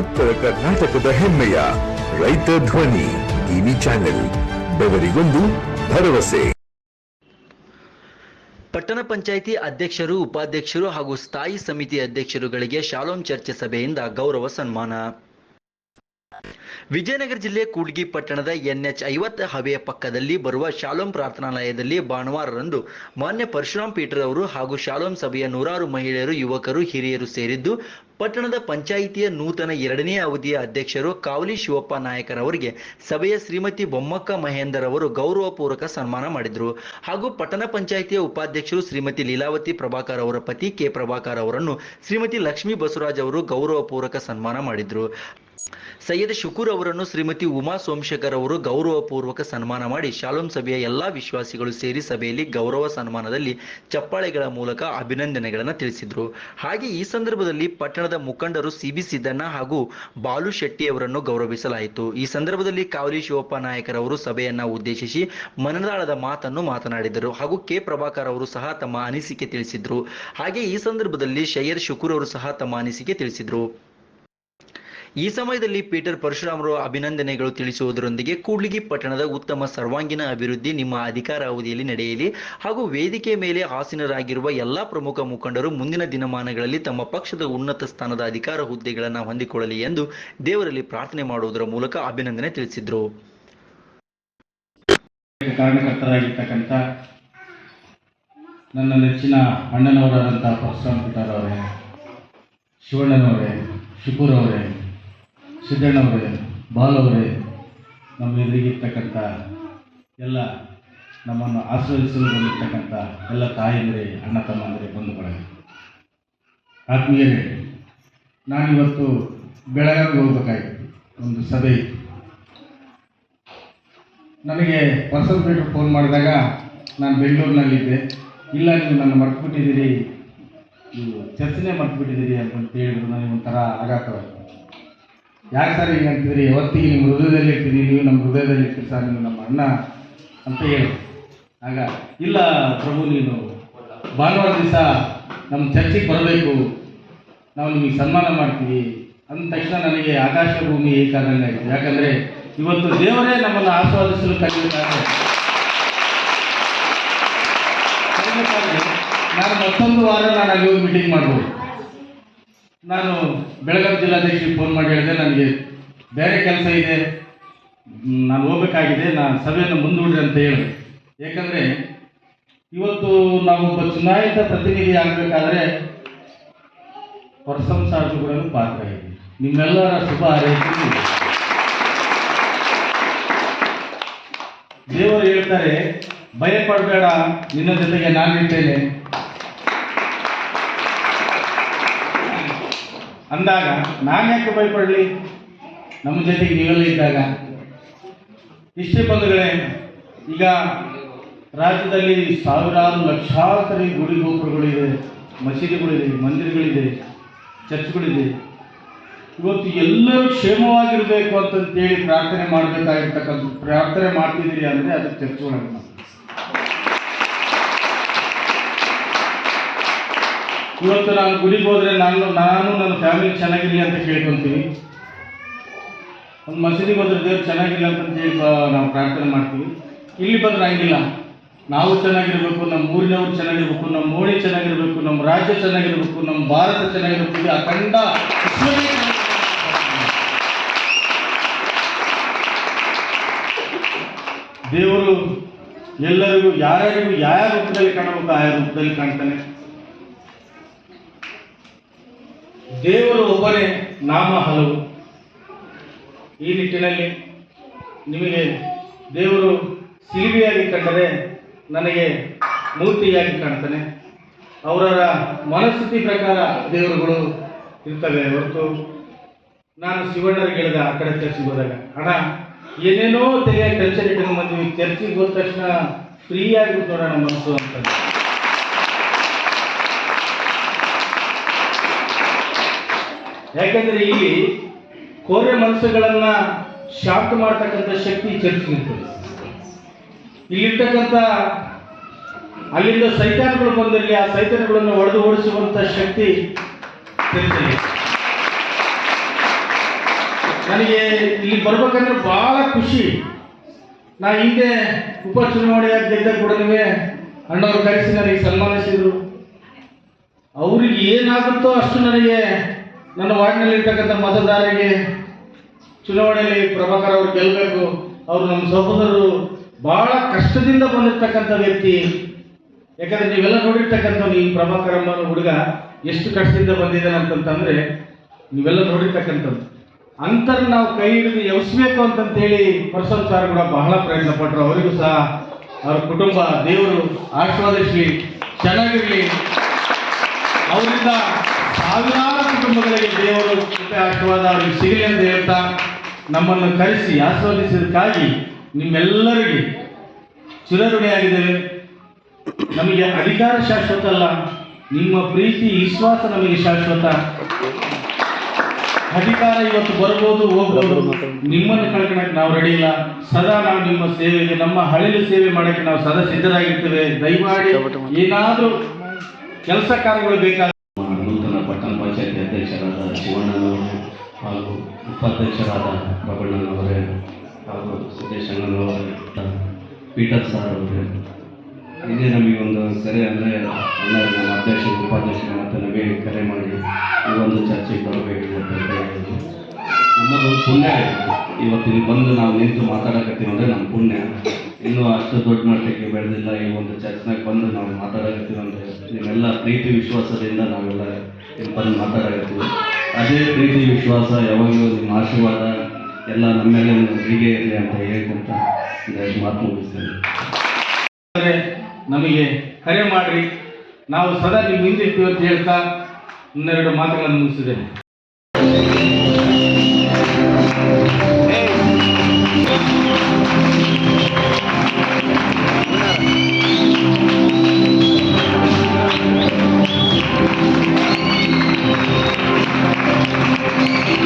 ಉತ್ತರ ಕರ್ನಾಟಕದ ಹೆಮ್ಮೆಯ ರೈತ ಧ್ವನಿ ಟಿವಿ ಚಾನೆಲ್, ಬೆವರಿಗೊಂದು ಭರವಸೆ. ಪಟ್ಟಣ ಪಂಚಾಯಿತಿ ಅಧ್ಯಕ್ಷರು, ಉಪಾಧ್ಯಕ್ಷರು ಹಾಗೂ ಸ್ಥಾಯಿ ಸಮಿತಿ ಅಧ್ಯಕ್ಷರುಗಳಿಗೆ ಶಾಲೋಂ ಚರ್ಚೆ ಸಭೆಯಿಂದ ಗೌರವ ಸನ್ಮಾನ. ವಿಜಯನಗರ ಜಿಲ್ಲೆ ಕೂಡ್ಗಿ ಪಟ್ಟಣದ ಎನ್ಎಚ್ ಐವತ್ತು ಹವೆಯ ಪಕ್ಕದಲ್ಲಿ ಬರುವ ಶಾಲೋಂ ಪ್ರಾರ್ಥನಾಲಯದಲ್ಲಿ ಭಾನುವಾರರಂದು ಮಾನ್ಯ ಪರಶುರಾಮ್ ಪೀಟರ್ ಹಾಗೂ ಶಾಲೋಂ ಸಭೆಯ ನೂರಾರು ಮಹಿಳೆಯರು, ಯುವಕರು, ಹಿರಿಯರು ಸೇರಿದ್ದು, ಪಟ್ಟಣದ ಪಂಚಾಯಿತಿಯ ನೂತನ ಎರಡನೇ ಅವಧಿಯ ಅಧ್ಯಕ್ಷರು ಕಾವಲಿ ಶಿವಪ್ಪ ನಾಯಕರವರಿಗೆ ಸಭೆಯ ಶ್ರೀಮತಿ ಬೊಮ್ಮಕ್ಕ ಮಹೇಂದರ್ ಅವರು ಗೌರವಪೂರ್ವಕ ಸನ್ಮಾನ ಮಾಡಿದರು. ಹಾಗೂ ಪಟ್ಟಣ ಪಂಚಾಯಿತಿಯ ಉಪಾಧ್ಯಕ್ಷರು ಶ್ರೀಮತಿ ಲೀಲಾವತಿ ಪ್ರಭಾಕರ್ ಅವರ ಪತಿ ಕೆ ಪ್ರಭಾಕರ್ ಅವರನ್ನು ಶ್ರೀಮತಿ ಲಕ್ಷ್ಮೀ ಬಸವರಾಜ್ ಅವರು ಗೌರವಪೂರ್ವಕ ಸನ್ಮಾನ ಮಾಡಿದರು. ಸೈಯದ್ ಶುಕೂರ್ ಅವರನ್ನು ಶ್ರೀಮತಿ ಉಮಾ ಸೋಮಶೇಖರ್ ಅವರು ಗೌರವಪೂರ್ವಕ ಸನ್ಮಾನ ಮಾಡಿ ಶಾಲೋಮ್ ಸಭೆಯ ಎಲ್ಲಾ ವಿಶ್ವಾಸಿಗಳು ಸೇರಿ ಸಭೆಯಲ್ಲಿ ಗೌರವ ಸನ್ಮಾನದಲ್ಲಿ ಚಪ್ಪಾಳೆಗಳ ಮೂಲಕ ಅಭಿನಂದನೆಗಳನ್ನು ತಿಳಿಸಿದರು. ಹಾಗೆ ಈ ಸಂದರ್ಭದಲ್ಲಿ ಪಟ್ಟಣದ ಮುಖಂಡರು ಸಿಬಿ ಸಿದ್ದಣ್ಣ ಹಾಗೂ ಬಾಲು ಶೆಟ್ಟಿ ಅವರನ್ನು ಗೌರವಿಸಲಾಯಿತು. ಈ ಸಂದರ್ಭದಲ್ಲಿ ಕಾವಲಿ ಶಿವಪ್ಪ ನಾಯಕರ್ ಅವರು ಸಭೆಯನ್ನ ಉದ್ದೇಶಿಸಿ ಮನದಾಳದ ಮಾತನ್ನು ಮಾತನಾಡಿದರು ಹಾಗೂ ಕೆ ಪ್ರಭಾಕರ್ ಅವರು ಸಹ ತಮ್ಮ ಅನಿಸಿಕೆ ತಿಳಿಸಿದ್ರು. ಹಾಗೆ ಈ ಸಂದರ್ಭದಲ್ಲಿ ಶಯ್ಯದ್ ಶುಕೂರ್ ಅವರು ಸಹ ತಮ್ಮ ಅನಿಸಿಕೆ ತಿಳಿಸಿದ್ರು. ಈ ಸಮಯದಲ್ಲಿ ಪೀಟರ್ ಪರಶುರಾಮರು ಅಭಿನಂದನೆಗಳು ತಿಳಿಸುವುದರೊಂದಿಗೆ ಕೂಡ್ಲಿಗಿ ಪಟ್ಟಣದ ಉತ್ತಮ ಸರ್ವಾಂಗೀಣ ಅಭಿವೃದ್ಧಿ ನಿಮ್ಮ ಅಧಿಕಾರ ಅವಧಿಯಲ್ಲಿ ನಡೆಯಲಿ ಹಾಗೂ ವೇದಿಕೆ ಮೇಲೆ ಆಸೀನರಾಗಿರುವ ಎಲ್ಲಾ ಪ್ರಮುಖ ಮುಖಂಡರು ಮುಂದಿನ ದಿನಮಾನಗಳಲ್ಲಿ ತಮ್ಮ ಪಕ್ಷದ ಉನ್ನತ ಸ್ಥಾನದ ಅಧಿಕಾರ ಹುದ್ದೆಗಳನ್ನು ಹೊಂದಿಕೊಳ್ಳಲಿ ಎಂದು ದೇವರಲ್ಲಿ ಪ್ರಾರ್ಥನೆ ಮಾಡುವುದರ ಮೂಲಕ ಅಭಿನಂದನೆ ತಿಳಿಸಿದರು. ನನ್ನ ನೆಚ್ಚಿನ ಅಣ್ಣನವರಾದಂಥ ಪರಶುರಾಮ್ ಅವರೇ ಶಿವಣ್ಣನವರೇ ಶಿಪುರವರೇ ಸಿದ್ದಣ್ಣವರೇ ಬಾಲವರೇ ನಮ್ಮ ಎದುರಿಗಿರ್ತಕ್ಕಂಥ ಎಲ್ಲ ನಮ್ಮನ್ನು ಆಶ್ರಯಿಸಲು ಬಂದಿರ್ತಕ್ಕಂಥ ಎಲ್ಲ ತಾಯಂದಿರೇ, ಅಣ್ಣ ತಮ್ಮಂದಿರೇ ಬಳಗ ಆತ್ಮೀಯರೇ, ನಾನಿವತ್ತು ಬೆಳಗಾವಿಗೆ ಹೋಗ್ಬೇಕಾಗಿತ್ತು ಒಂದು ಸಭೆ ಇತ್ತು. ನನಗೆ ಪರ್ಸನ್ ಪೀಟ್ರ್ ಫೋನ್ ಮಾಡಿದಾಗ ನಾನು ಬೆಂಗಳೂರಿನಲ್ಲಿದ್ದೆ. ಇಲ್ಲ, ನೀವು ನನ್ನ ಮರ್ತ್ಬಿಟ್ಟಿದ್ದೀರಿ, ನೀವು ಚರ್ಚನೆ ಮರ್ತ್ಬಿಟ್ಟಿದ್ದೀರಿ ಅಂತ ಹೇಳಿದ್ರು ನನಗೆ ಒಂಥರ ಆಘಾತವಾಯಿತು. ಯಾಕೆ ಸರ್ ಹಿಂಗೆ ಅಂತಿದ್ರಿ? ಯಾವತ್ತಿಗೆ ನಿಮ್ಮ ಹೃದಯದಲ್ಲಿ ಇರ್ತೀರಿ ನೀವು ನಮ್ಮ ಹೃದಯದಲ್ಲಿ ಇರ್ತೀರಿ ಸರ್ ನೀವು ನಮ್ಮ ಅಣ್ಣ ಅಂತ ಹೇಳಿ. ಆಗ, ಇಲ್ಲ ಪ್ರಭು, ನೀನು ಭಾನುವಾರ ದಿವಸ ನಮ್ಮ ಚರ್ಚಿಗೆ ಬರಬೇಕು. ನಾವು ನಿಮಗೆ ಸನ್ಮಾನ ಮಾಡ್ತೀವಿ. ಅಂದ ತಕ್ಷಣ ನನಗೆ ಆಕಾಶ ಭೂಮಿ ಏಕಾದಂಗೆ ಆಯಿತು ಯಾಕಂದರೆ ಇವತ್ತು ದೇವರೇ ನಮ್ಮನ್ನು ಆಸ್ವಾದಿಸಲು ಕಲಿಯುತ್ತಾರೆ ನಾನು ಮತ್ತೊಂದು ವಾರ ನಾನು ಅಲ್ಲಿ ಮೀಟಿಂಗ್ ಮಾಡ್ಬೋದು. ನಾನು ಬೆಳಗಾವಿ ಜಿಲ್ಲಾಧ್ಯಕ್ಷರಿಗೆ ಫೋನ್ ಮಾಡಿ ಹೇಳಿದೆ ನನಗೆ ಬೇರೆ ಕೆಲಸ ಇದೆ. ನಾನು ಹೋಗ್ಬೇಕಾಗಿದೆ. ನಾನು ಸಭೆಯನ್ನು ಮುಂದೂಡ್ರಿ ಅಂತ ಹೇಳಿದೆ ಏಕೆಂದರೆ ಇವತ್ತು ನಾವೊಬ್ಬ ಚುನಾಯಿತ ಪ್ರತಿನಿಧಿ ಆಗಬೇಕಾದ್ರೆ ಪ್ರಶಂಸಾರ್ಹಗಳನ್ನು ಪಾತ್ರ ಇದೆ. ನಿಮ್ಮೆಲ್ಲರ ಶುಭ ಹಾರೈಕೆ ದೇವರು ಹೇಳ್ತಾರೆ ಭಯ ಪಡಬೇಡ ನಿನ್ನ ಜೊತೆಗೆ ನಾನಿರ್ತೇನೆ. ಅಂದಾಗ ನಾನು ಯಾಕೆ ಭಯಪಡಲಿ? ನಮ್ಮ ಜೊತೆಗೆ ನೀವೆಲ್ಲ ಇದ್ದಾಗ. ಇಷ್ಟೇ ಬಂಧುಗಳೇ, ಈಗ ರಾಜ್ಯದಲ್ಲಿ ಸಾವಿರಾರು ಲಕ್ಷಾಂತರ ಗುಡಿ ಗೋಪುರಗಳಿದೆ, ಮಸೀದಿಗಳಿದೆ, ಮಂದಿರಗಳಿದೆ, ಚರ್ಚ್ಗಳಿದೆ. ಇವತ್ತು ಎಲ್ಲರೂ ಕ್ಷೇಮವಾಗಿರಬೇಕು ಅಂತಂತೇಳಿ ಪ್ರಾರ್ಥನೆ ಮಾಡಬೇಕಾಗಿರ್ತಕ್ಕಂಥ ಪ್ರಾರ್ಥನೆ ಮಾಡ್ತಿದ್ದೀರಿ ಅಂದರೆ ಅದು ಚರ್ಚ್ಗಳನ್ನು ಇವತ್ತು ನಾನು ಗುಡಿಗೆ ಹೋದರೆ ನಾನು ನಾನು ನನ್ನ ಫ್ಯಾಮಿಲಿ ಚೆನ್ನಾಗಿರಲಿ ಅಂತ ಕೇಳ್ಕೊತೀವಿ ಒಂದು ಮಸೀದಿಗೆ ಹೋದ್ರೆ ದೇವ್ರು ಚೆನ್ನಾಗಿಲ್ಲ ಅಂತ ನಾವು ಪ್ರಾರ್ಥನೆ ಮಾಡ್ತೀವಿ. ಇಲ್ಲಿ ಬಂದ್ರೆ ಹಂಗಿಲ್ಲ. ನಾವು ಚೆನ್ನಾಗಿರ್ಬೇಕು ನಮ್ಮ ಊರಿನವ್ರು ಚೆನ್ನಾಗಿರ್ಬೇಕು ನಮ್ಮ ಮೋಡಿ ಚೆನ್ನಾಗಿರ್ಬೇಕು ನಮ್ಮ ರಾಜ್ಯ ಚೆನ್ನಾಗಿರ್ಬೇಕು ನಮ್ಮ ಭಾರತ ಚೆನ್ನಾಗಿರ್ಬೇಕು. ಆ ವಿಶ್ವವೇ ದೇವರು ಎಲ್ಲರಿಗೂ, ಯಾರ್ಯಾರಿಗೂ ಯಾವ ರೂಪದಲ್ಲಿ ಕಾಣಬೇಕು, ಆಯಾ ರೂಪದಲ್ಲಿ ಕಾಣ್ತಾನೆ. ದೇವರು ಒಬ್ಬನೇ ನಾಮ ಹಲವು. ಈ ನಿಟ್ಟಿನಲ್ಲಿ ನಿಮಗೆ ದೇವರು ಸಿಲಿಬಿಯಾಗಿ ಕಂಡರೆ ನನಗೆ ಮೂರ್ತಿಯಾಗಿ ಕಾಣ್ತಾನೆ. ಅವರ ಮನಸ್ಥಿತಿ ಪ್ರಕಾರ ದೇವರುಗಳು ಇರ್ತವೆ ಹೊರತು ನಾನು ಶಿವಣ್ಣರಿಗೆ ಹೇಳಿದೆ ಆ ಕಡೆ ಚರ್ಚಿಗೆ ಹೋದಾಗ ಹಣ ಏನೇನೋ ತೆಗೆಯ ಟೆನ್ಷನ್ ಇಟ್ಕೊಂಡು ಬಂದ್ವಿ ಚರ್ಚಿಗೆ ಹೋದ ತಕ್ಷಣ ಫ್ರೀ ಆಗಿಬಿಟ್ಟು ನೋಡೋಣ ಮನಸ್ಸು ಅಂತ ಯಾಕಂದ್ರೆ ಇಲ್ಲಿ ಕೋರೆ ಮನಸ್ಸುಗಳನ್ನ ಶಾಂತ ಮಾಡ್ತಕ್ಕಂಥ ಶಕ್ತಿ ಚರ್ಚಿಗಿರ್ತದೆ ಇಲ್ಲಿರ್ತಕ್ಕಂಥ ಅಲ್ಲಿಂದ ಸೈತಾನಗಳು ಬಂದಿರಲಿ ಆ ಸೈತಾನಗಳನ್ನು ಒಡೆದು ಓಡಿಸುವಂತ ಶಕ್ತಿ ನನಗೆ ಇಲ್ಲಿ ಬರ್ಬೇಕಂದ್ರೆ ಬಹಳ ಖುಷಿ. ನಾ ಹಿಂದೆ ಉಪಚುನಾವಣೆಯ ಗೆದ್ದ ಕೂಡ ಅಣ್ಣವ್ರು ಕರೆಸಿ ನನಗೆ ಸನ್ಮಾನಿಸಿದ್ರು. ಅವ್ರಿಗೆ ಏನಾಗುತ್ತೋ ಅಷ್ಟು ನನಗೆ ನನ್ನ ವಾರ್ಡ್ನಲ್ಲಿರ್ತಕ್ಕಂಥ ಮತದಾರರಿಗೆ ಚುನಾವಣೆಯಲ್ಲಿ ಪ್ರಭಾಕರ್ ಅವರು ಗೆಲ್ಲಬೇಕು. ಅವರು ನಮ್ಮ ಸಹೋದರರು ಬಹಳ ಕಷ್ಟದಿಂದ ಬಂದಿರ್ತಕ್ಕಂಥ ವ್ಯಕ್ತಿ. ಯಾಕಂದ್ರೆ ನೀವೆಲ್ಲ ನೋಡಿರ್ತಕ್ಕಂಥ ಈ ಪ್ರಭಾಕರ್ ಅಮ್ಮನ ಹುಡುಗ ಎಷ್ಟು ಕಷ್ಟದಿಂದ ಬಂದಿದ್ದಾನೆ ಅಂತಂತಂದ್ರೆ ನೀವೆಲ್ಲ ನೋಡಿರ್ತಕ್ಕಂಥದ್ದು ಅಂತರ್ ನಾವು ಕೈ ಹಿಡಿದು ಎವಸ್ಬೇಕು ಅಂತಂತೇಳಿ ಪರ್ಸನ್ ಸಾರ್ ಕೂಡ ಬಹಳ ಪ್ರಯತ್ನ ಪಟ್ಟರು ಅವರಿಗೂ ಸಹ ಅವ್ರ ಕುಟುಂಬ, ದೇವರು ಆಶೀರ್ವಾದಿಸಲಿ ಚೆನ್ನಾಗಿರಲಿ ಅವರಿಂದ ಸಾವಿರಾರು ಕುಟುಂಬಗಳಿಗೆ ದೇವರು ಕೃಪೆ, ಆಶೀರ್ವಾದ ಅವರಿಗೆ ಸಿಗಲಿ ಅಂತ ಹೇಳ್ತಾ ನಮ್ಮನ್ನು ಕರೆಸಿ ಆಸ್ವಾದಿಸಿದಕ್ಕಾಗಿ ನಿಮ್ಮೆಲ್ಲರಿಗೆ ಚಿರಋಣಿಯಾಗಿದ್ದೇವೆ. ನಮಗೆ ಅಧಿಕಾರ ಶಾಶ್ವತ ಅಲ್ಲ, ನಿಮ್ಮ ಪ್ರೀತಿ, ವಿಶ್ವಾಸ ನಮಗೆ ಶಾಶ್ವತ. ಅಧಿಕಾರ ಇವತ್ತು ಬರ್ಬೋದು, ಹೋಗ್ಬೋದು. ನಿಮ್ಮನ್ನು ಕಳ್ಕೊಳಕ್ಕೆ ನಾವು ರೆಡಿ ಇಲ್ಲ. ಸದಾ ನಾವು ನಿಮ್ಮ ಸೇವೆಗೆ, ನಮ್ಮ ಹಳೆಯ ಸೇವೆ ಮಾಡಕ್ಕೆ ನಾವು ಸದಾ ಸಿದ್ಧರಾಗಿರ್ತೇವೆ. ದಯಮಾಡಿ ಏನಾದರೂ ಕೆಲಸ ಕಾರ್ಯಗಳು ಬೇಕಾದ ಶಿವಣ್ಣನವರು ಹಾಗೂ ಉಪಾಧ್ಯಕ್ಷರಾದ ಬಬಣ್ಣನವರೇ ಹಾಗೂ ಸುದೇಶ್ ಅಣ್ಣನವರೇ ಪೀಟರ್ ಸರ್ ಅವರೇ. ಇದೇ ನಮಗೆ ಒಂದು ಕರೆ ಅಂದರೆ ಎಲ್ಲ ನಮ್ಮ ಅಧ್ಯಕ್ಷರು ಉಪಾಧ್ಯಕ್ಷರು ಮತ್ತು ನಮಗೆ ಕರೆ ಮಾಡಿ ಈ ಒಂದು ಚರ್ಚೆಗೆ ಬರಬೇಕು ಅಂತ ಹೇಳಿದ್ರು ನಮ್ಮದು ಪುಣ್ಯ ಇವತ್ತು ಇಲ್ಲಿ ಬಂದು ನಾವು ನಿಂತು ಮಾತಾಡಕತ್ತೀವಿ ಅಂದರೆ ನಮ್ಮ ಪುಣ್ಯ. ಇನ್ನೂ ಅಷ್ಟು ದೊಡ್ಡ ಮಟ್ಟಕ್ಕೆ ಬೆಳೆದಿಲ್ಲ ಈ ಒಂದು ಚರ್ಚ್ನಾಗ ಬಂದು ನಾವು ಮಾತಾಡಕತ್ತೀವಿ ಅಂದರೆ ನಿಮ್ಮೆಲ್ಲ ಪ್ರೀತಿ ವಿಶ್ವಾಸದಿಂದ ನಾವೆಲ್ಲ ಇಲ್ಲಿ ಬಂದು ಮಾತಾಡಕತ್ತೀವಿ. ಅದೇ ಪ್ರೀತಿ ವಿಶ್ವಾಸ, ಯಾವಾಗಲೂ ನಿಮ್ಮ ಆಶೀರ್ವಾದ, ಎಲ್ಲ ನಮ್ಮೆಲ್ಲ ಹೀಗೆ ಇರಲಿ ಅಂತ ಹೇಳ್ಕೊಂತ ಮಾತು ಮುಗಿಸ್ತೇನೆ. ನಮಗೆ ಕರೆ ಮಾಡಿರಿ. ನಾವು ಸದಾ ನಿಮ್ಮ ಹಿಂದೆ ಇರ್ತೀವಿ ಅಂತ ಹೇಳ್ತಾ ಇನ್ನೆರಡು ಮಾತುಗಳನ್ನು ಮುಗಿಸಿದ್ದೇನೆ.